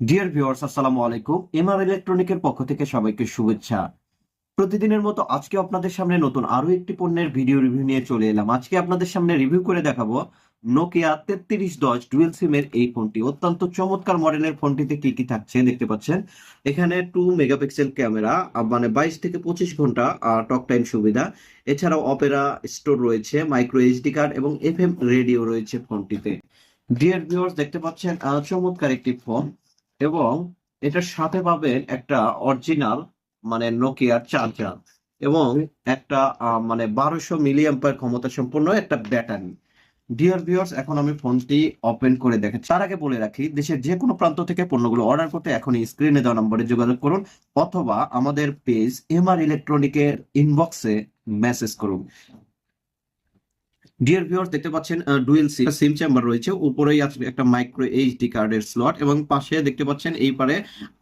Dear viewers আসসালামু আলাইকুম। MR ইলেকট্রনিকের পক্ষ থেকে সবাইকে শুভেচ্ছা। প্রতিদিনের মতো আজকে আপনাদের সামনে নতুন আরও একটি পণ্যের ভিডিও রিভিউ নিয়ে চলে এলাম। আজকে আপনাদের সামনে রিভিউ করে দেখাবো নোকিয়া তেত্রিশ দশ ডুয়েল সিমের এই ফোনটি। অত্যন্ত চমৎকার মডেলের ফোনটিতে কি কি থাকছে দেখতে পাচ্ছেন? এখানে টু মেগাপিক্সেল ক্যামেরা মানে বাইশ থেকে পঁচিশ ঘণ্টা টক টাইম সুবিধা। এছাড়াও অপেরা স্টোর রয়েছে মাইক্রো এইচডি কার্ড এবং এফএম রেডিও রয়েছে ফোনটিতে। ডিয়ার ভিউয়ার্স দেখতে পাচ্ছেন চমৎকার একটি ফোন এবং এটার সাথে পাবেন একটা অরিজিনাল মানে নোকিয়ার চার্জার এবং একটা মানে বারোশো মিলি অ্যাম্পার ক্ষমতা সম্পন্ন একটা ব্যাটারি ডিয়ার ভিউয়ার্স এখন আমি ফোনটি ওপেন করে দেখাচ্ছি। তার আগে বলে রাখি দেশের যে কোনো প্রান্ত থেকে পণ্যগুলো অর্ডার করতে এখনই স্ক্রিনে দেওয়া নম্বরে যোগাযোগ করুন অথবা আমাদের পেজ এম এমআর ইলেকট্রনিকের ইনবক্সে মেসেজ করুন। ডিয়ার ভিউয়ার্স দেখতে পাচ্ছেন ডুয়েল সিম সিম চেম্বার রয়েছে। উপরেই আছে একটা মাইক্রো এইচডি কার্ডের স্লট এবং পাশে দেখতে পাচ্ছেন, এই পারে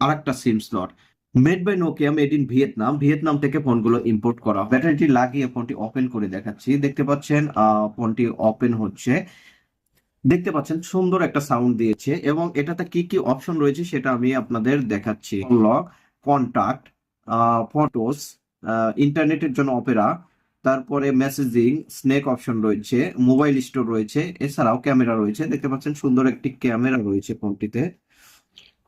আরেকটা SIM slot made by Nokia made in Vietnam Vietnam থেকে ফোনগুলো ইম্পোর্ট করা। ব্যাটারিটি লাগিয়ে ফোনটি ওপেন করে দেখাচ্ছি। দেখতে পাচ্ছেন ফোনটি ওপেন হচ্ছে। দেখতে পাচ্ছেন, সুন্দর একটা সাউন্ড দিয়েছে এবং এটাতে কি কি অপশন রয়েছে সেটা আমি আপনাদের দেখাচ্ছি। লক কন্টাক্ট ফটোস ইন্টারনেটের জন্য অপেরা তারপরে মেসেজিং স্নেক অপশন রয়েছে মোবাইল স্টোর রয়েছে, এছাড়াও ক্যামেরা রয়েছে। দেখতে পাচ্ছেন সুন্দর একটি ক্যামেরা রয়েছে ফোনটিতে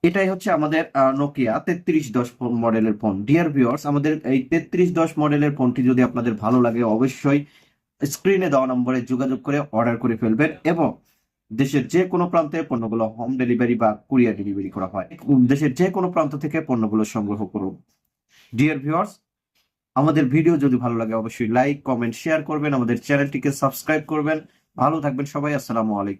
এটাই হচ্ছে আমাদের নোকিয়া তেত্রিশ দশ মডেলের ফোন ডিয়ার ভিউয়ার্স আমাদের এই তেত্রিশ দশ মডেলের ফোনটি যদি আপনাদের ভালো লাগে, অবশ্যই স্ক্রিনে দেওয়া নম্বরে যোগাযোগ করে অর্ডার করে ফেলবেন এবং দেশের যে কোনো প্রান্তে পণ্যগুলো হোম ডেলিভারি বা কুরিয়ার ডেলিভারি করা হয়। দেশের যে কোনো প্রান্ত থেকে পণ্যগুলো সংগ্রহ করুন। ডিয়ার ভিউয়ার্স আমাদের ভিডিও যদি ভালো লাগে, অবশ্যই লাইক কমেন্ট শেয়ার করবেন। আমাদের চ্যানেলটিকে সাবস্ক্রাইব করবেন। ভালো থাকবেন সবাই। আসসালামু আলাইকুম।